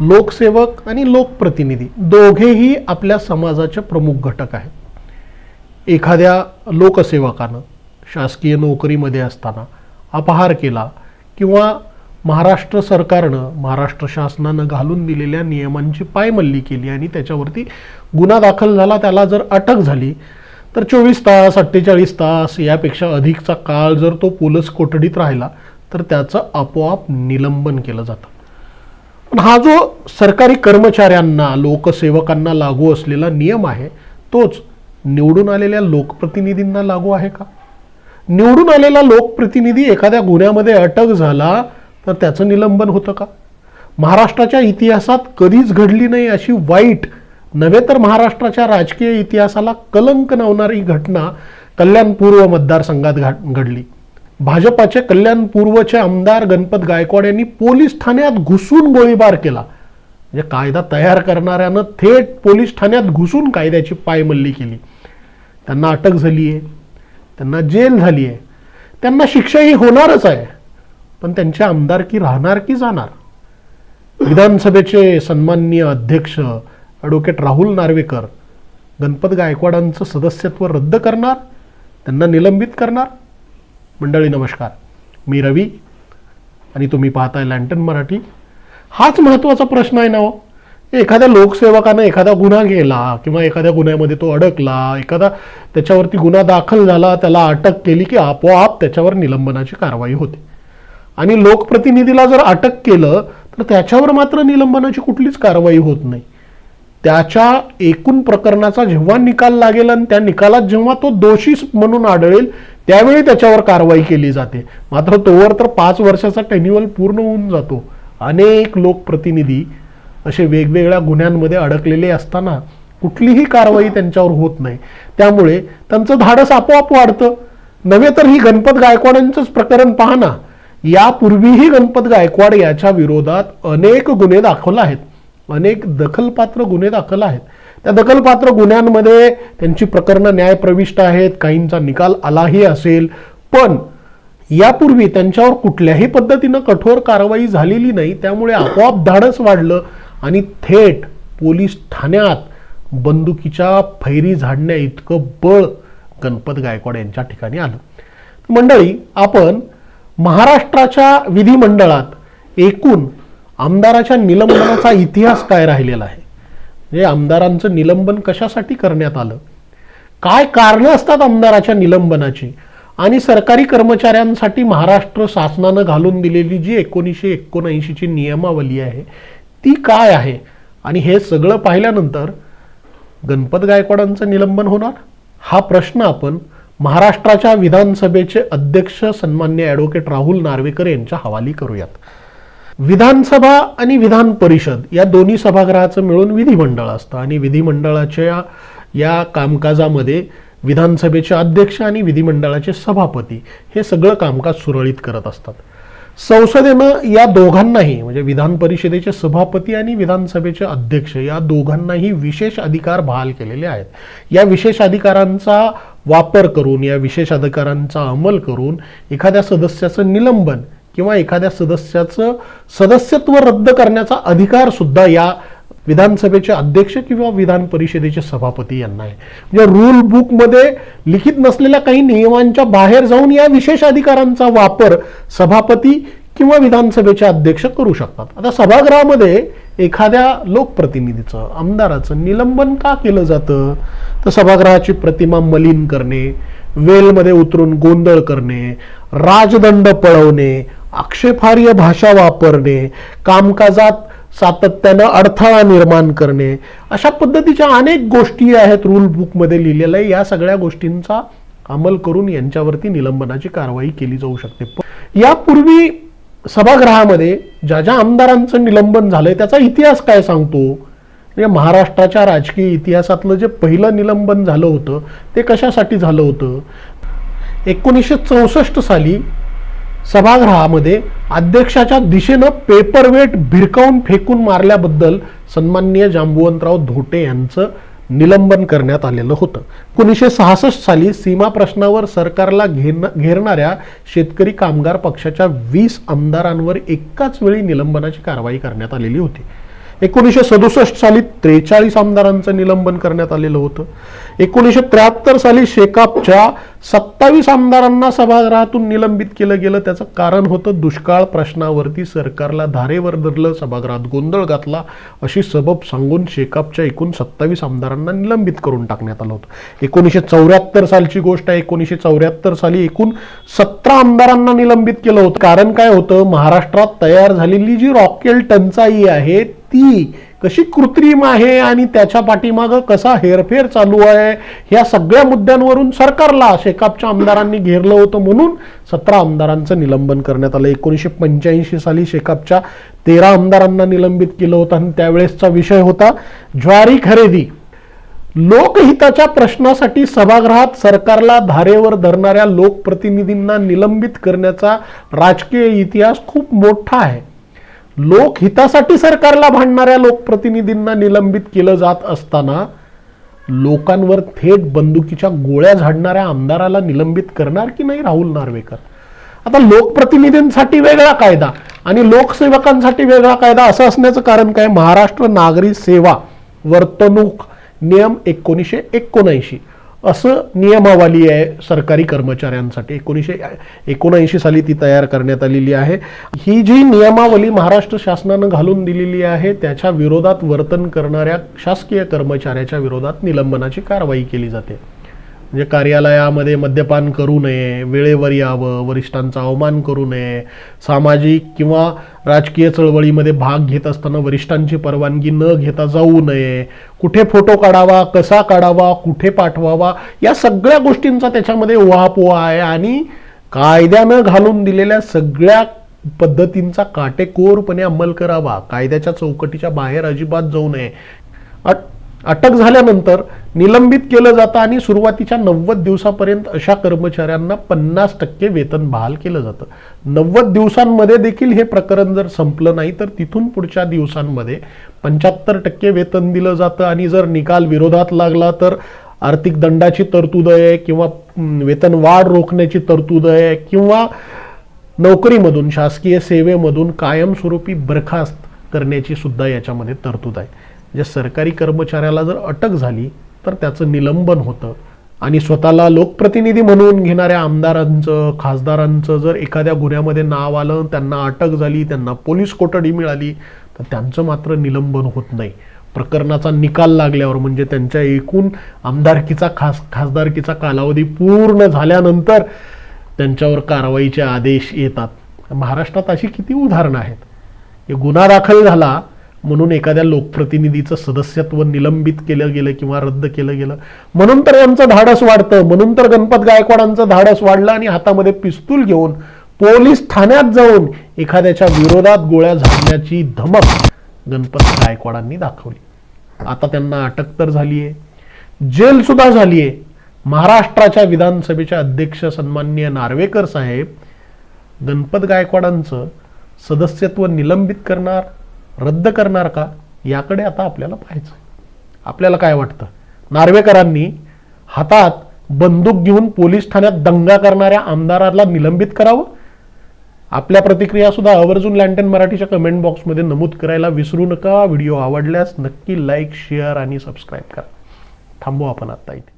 लोकसेवक आणि लोकप्रतिनिधी दोघेही आपल्या समाजाचे प्रमुख घटक आहेत. एखाद्या लोकसेवकानं शासकीय नोकरीमध्ये असताना अपहार केला किंवा महाराष्ट्र सरकारनं महाराष्ट्र शासनानं घालून दिलेल्या नियमांची पायमल्ली केली आणि त्याच्यावरती गुन्हा दाखल झाला त्याला जर अटक झाली तर चोवीस तास अठ्ठेचाळीस तास यापेक्षा अधिकचा काळ जर तो पोलीस कोठडीत राहिला तर त्याचं आपोआप निलंबन केलं जातं. पण हा जो सरकारी कर्मचाऱ्यांना लोकसेवकांना लागू असलेला नियम आहे तोच निवडून आलेल्या लोकप्रतिनिधींना लागू आहे का? निवडून आलेला लोकप्रतिनिधी एखाद्या गुन्ह्यामध्ये अटक झाला तर त्याचं निलंबन होतं का? महाराष्ट्राच्या इतिहासात कधीच घडली नाही अशी वाईट नव्हे तर महाराष्ट्राच्या राजकीय इतिहासाला कलंक लावणारी घटना कल्याण पूर्व मतदारसंघात घा- घडली. भाजपाचे कल्याण पूर्वचे आमदार गणपत गायकवाड यांनी पोलीस ठाण्यात घुसून गोळीबार केला. म्हणजे कायदा तयार करणाऱ्यानं थेट पोलीस ठाण्यात घुसून कायद्याची पायमल्ली केली. त्यांना अटक झाली आहे त्यांना जेल झाली आहे त्यांना शिक्षाही होणारच आहे पण त्यांची आमदारकी राहणार की जाणार? विधानसभेचे सन्माननीय अध्यक्ष ॲडव्होकेट राहुल नार्वेकर गणपत गायकवाडांचं सदस्यत्व रद्द करणार? त्यांना निलंबित करणार? मंडळी नमस्कार. मी रवी आणि तुम्ही पाहताय लँटन मराठी. हाच महत्त्वाचा प्रश्न आहे ना हो. एखाद्या लोकसेवकानं एखादा गुन्हा केला किंवा एखाद्या गुन्ह्यामध्ये तो अडकला एखादा त्याच्यावरती गुन्हा दाखल झाला त्याला अटक केली की आपोआप त्याच्यावर निलंबनाची कारवाई होते. आणि लोकप्रतिनिधीला जर अटक केलं तर त्याच्यावर मात्र निलंबनाची कुठलीच कारवाई होत नाही. त्याच्या एकूण प्रकरणाचा जेव्हा निकाल लागेल आणि त्या निकालात जेव्हा तो दोषी म्हणून आढळेल त्यावेळी त्याच्यावर कारवाई केली जाते. मात्र तोवर तर पाच वर्षाचा टेन्युअल पूर्ण होऊन जातो. अनेक लोकप्रतिनिधी असे वेगवेगळ्या गुन्ह्यांमध्ये अडकलेले असताना कुठलीही कारवाई त्यांच्यावर होत नाही. त्यामुळे त्यांचं धाडस आपोआप वाढतं. नव्हे तर ही गणपत गायकवाडांचंच प्रकरण पहा ना. यापूर्वीही गणपत गायकवाड याच्या विरोधात अनेक गुन्हे दाखल आहेत. अनेक दखलपात्र गुन्हे दाखल आहेत. त्या दखलपात्र गुन्ह्यांमध्ये त्यांची प्रकरणं न्यायप्रविष्ट आहेत काहींचा निकाल आलाही असेल. पण यापूर्वी त्यांच्यावर कुठल्याही पद्धतीनं कठोर कारवाई झालेली नाही त्यामुळे आपोआप धाडस वाढलं आणि थेट पोलीस ठाण्यात बंदुकीच्या फैरी झाडण्या इतकं बळ गणपत गायकवाड यांच्या ठिकाणी आलं. मंडळी आपण महाराष्ट्राच्या विधिमंडळात एकूण आमदाराच्या निलंबनाचा इतिहास काय राहिलेला आहे? म्हणजे आमदारांचं निलंबन कशासाठी करण्यात आलं? काय कारणं असतात आमदाराच्या निलंबनाची? आणि सरकारी कर्मचाऱ्यांसाठी महाराष्ट्र शासनानं घालून दिलेली जी एकोणीसशे एकोणऐंशीची नियमावली आहे ती काय आहे? आणि हे सगळं पाहिल्यानंतर गणपत गायकवाडांचं निलंबन होणार? हा प्रश्न आपण महाराष्ट्राच्या विधानसभेचे अध्यक्ष सन्मान्य ॲडव्होकेट राहुल नार्वेकर यांच्या हवाली करूयात. विधानसभा आणि विधान परिषद या दोन्ही सभागृहाचं मिळून विधिमंडळ असतं. आणि विधिमंडळाच्या या कामकाजामध्ये विधानसभेचे अध्यक्ष आणि विधिमंडळाचे सभापती हे सगळं कामकाज सुरळीत करत असतात. संसदेनं या दोघांनाही म्हणजे विधान परिषदेचे सभापती आणि विधानसभेचे अध्यक्ष या दोघांनाही विशेष अधिकार बहाल केलेले आहेत. या विशेष अधिकारांचा वापर करून या विशेष अधिकारांचा अंमल करून एखाद्या सदस्याचं निलंबन किंवा एखाद्या सदस्याचं सदस्यत्व रद्द करण्याचा अधिकार सुद्धा या विधानसभेचे अध्यक्ष किंवा विधान परिषदेचे सभापती यांना आहे. म्हणजे रूल बुकमध्ये लिखित नसलेल्या काही नियमांच्या बाहेर जाऊन या विशेष अधिकारांचा वापर सभापती किंवा विधानसभेचे अध्यक्ष करू शकतात. आता सभागृहामध्ये एखाद्या लोकप्रतिनिधीचं आमदाराचं निलंबन का केलं जातं? तर सभागृहाची प्रतिमा मलिन करणे वेलमध्ये उतरून गोंधळ करणे राजदंड पळवणे आक्षेपार्ह भाषा वापरणे कामकाजात सातत्यानं अडथळा निर्माण करणे अशा पद्धतीच्या अनेक गोष्टी आहेत रूल बुकमध्ये लिहिलेल्या. आहे या सगळ्या गोष्टींचा अंमल करून यांच्यावरती निलंबनाची कारवाई केली जाऊ शकते. पण यापूर्वी सभागृहामध्ये ज्या ज्या आमदारांचं निलंबन झालंय त्याचा इतिहास काय सांगतो? म्हणजे महाराष्ट्राच्या राजकीय इतिहासातलं जे पहिलं निलंबन झालं होतं ते कशासाठी झालं होतं? एकोणीसशे चौसष्ट साली सभागृहामध्ये अध्यक्षाच्या दिशेनं पेपरवेट भिरकावून फेकून मारल्याबद्दल सन्माननीय जांबुवंतराव धोटे यांचं निलंबन करण्यात आलेलं होतं. एकोणीसशे सहासष्ट साली सीमा प्रश्नावर सरकारला घेण घेरणाऱ्या शेतकरी कामगार पक्षाच्या वीस आमदारांवर एकाच वेळी निलंबनाची कारवाई करण्यात आलेली होती. एकोणीसशे सदुसष्ट साली त्रेचाळीस आमदारांचं निलंबन करण्यात आलेलं होतं. एकोणीसशे त्र्याहत्तर साली शेकापच्या सत्तावीस आमदारांना सभागृहातून निलंबित केलं गेलं. त्याचं कारण होतं दुष्काळ प्रश्नावरती सरकारला धारेवर धरलं सभागृहात गोंधळ घातला अशी सबब सांगून शेकापच्या एकूण सत्तावीस आमदारांना निलंबित करून टाकण्यात आलं होतं. एकोणीसशे चौऱ्याहत्तर सालची गोष्ट आहे एकोणीसशे चौऱ्याहत्तर साली एकूण सतरा आमदारांना निलंबित केलं होतं. कारण काय होतं? महाराष्ट्रात तयार झालेली जी रॉकेल टंचाई आहे ती कशी कृत्रिम आहे आणि त्याच्या पाठीमागं कसा हेरफेर चालू आहे ह्या सगळ्या मुद्द्यांवरून सरकारला शेकापच्या आमदारांनी घेरलं होतं म्हणून सतरा आमदारांचं निलंबन करण्यात आलं. एकोणीसशे पंच्याऐंशी साली शेकापच्या तेरा आमदारांना निलंबित केलं होतं आणि त्यावेळेसचा विषय होता ज्वारी खरेदी. लोकहिताच्या प्रश्नासाठी सभागृहात सरकारला धारेवर धरणाऱ्या लोकप्रतिनिधींना निलंबित करण्याचा राजकीय इतिहास खूप मोठा आहे. लोकहितासाठी सरकारला भांडणाऱ्या लोकप्रतिनिधींना निलंबित केलं जात असताना लोकांवर थेट बंदुकीच्या गोळ्या झाडणाऱ्या आमदाराला निलंबित करणार की नाही राहुल नार्वेकर? आता लोकप्रतिनिधींसाठी वेगळा कायदा आणि लोकसेवकांसाठी वेगळा कायदा असं असण्याचं कारण काय? महाराष्ट्र नागरी सेवा वर्तणूक नियम एकोणीसशे एकोणऐंशी. असं नियमावली आहे सरकारी कर्मचाऱ्यांसाठी. एकोणीसशे एकोणऐंशी साली ती तयार करण्यात आलेली आहे. ही जी नियमावली महाराष्ट्र शासनानं घालून दिलेली आहे त्याच्या विरोधात वर्तन करणाऱ्या शासकीय कर्मचाऱ्याच्या विरोधात निलंबनाची कारवाई केली जाते. म्हणजे कार्यालयामध्ये मद्यपान करू नये वेळेवर यावं वरिष्ठांचा अवमान करू नये सामाजिक किंवा राजकीय चळवळीमध्ये भाग घेत असताना वरिष्ठांची परवानगी न घेता जाऊ नये. कुठे फोटो काढावा कसा काढावा कुठे पाठवावा या सगळ्या गोष्टींचा त्याच्यामध्ये उहापोहा आहे आणि कायद्यानं घालून दिलेल्या सगळ्या पद्धतींचा काटेकोरपणे अंमल करावा. कायद्याच्या चौकटीच्या बाहेर अजिबात जाऊ नये. अटक झाल्यानंतर निलंबित केलं जातं आणि सुरुवातीच्या नव्वद दिवसापर्यंत अशा कर्मचाऱ्यांना पन्नास टक्के वेतन बहाल केलं जातं. नव्वद दिवसांमध्ये देखील हे प्रकरण जर संपलं नाही तर तिथून पुढच्या दिवसांमध्ये पंच्याहत्तर टक्के वेतन दिलं जातं आणि जर निकाल विरोधात लागला तर आर्थिक दंडाची तरतूद आहे किंवा वेतन वाढ रोखण्याची तरतूद आहे किंवा नोकरीमधून शासकीय सेवेमधून कायमस्वरूपी बरखास्त करण्याची सुद्धा याच्यामध्ये तरतूद आहे. ज्या सरकारी कर्मचाऱ्याला जर अटक झाली तर त्याचं निलंबन होतं. आणि स्वतःला लोकप्रतिनिधी म्हणून घेणाऱ्या आमदारांचं खासदारांचं जर एखाद्या गुन्ह्यामध्ये नाव आलं त्यांना अटक झाली त्यांना पोलीस कोठडी मिळाली तर त्यांचं मात्र निलंबन होत नाही. प्रकरणाचा निकाल लागल्यावर म्हणजे त्यांच्या एकूण आमदारकीचा खास खासदारकीचा कालावधी पूर्ण झाल्यानंतर त्यांच्यावर कारवाईचे आदेश येतात. महाराष्ट्रात अशी किती उदाहरणं आहेत. हे गुन्हा दाखल झाला म्हणून एखाद्या लोकप्रतिनिधीचं सदस्यत्व निलंबित केलं गेलं किंवा रद्द केलं गेलं. म्हणून तर यांचं धाडस वाढतं. म्हणून तर गणपत गायकवाडांचं धाडस वाढलं आणि हातामध्ये पिस्तूल घेऊन पोलीस ठाण्यात जाऊन एखाद्याच्या विरोधात गोळ्या झाडण्याची धमक गणपत गायकवाडांनी दाखवली. आता त्यांना अटक तर झाली आहे जेल सुद्धा झाली आहे महाराष्ट्राच्या विधानसभेचे अध्यक्ष सन्मान्य नार्वेकर साहेब गणपत गायकवाडांचं सदस्यत्व निलंबित करणार रद्द करणार का? याकडे आता आपल्याला पाहायचं आपल्याला काय वाटतं? नार्वेकरांनी हातात बंदूक घेऊन पोलीस ठाण्यात दंगा करणाऱ्या आमदाराला निलंबित करावं? आपल्या प्रतिक्रिया सुद्धा आवर्जून लँटन मराठीच्या कमेंट बॉक्समध्ये नमूद करायला विसरू नका. व्हिडिओ आवडल्यास नक्की लाईक शेअर आणि सबस्क्राईब करा. थांबू आपण आत्ता इथे.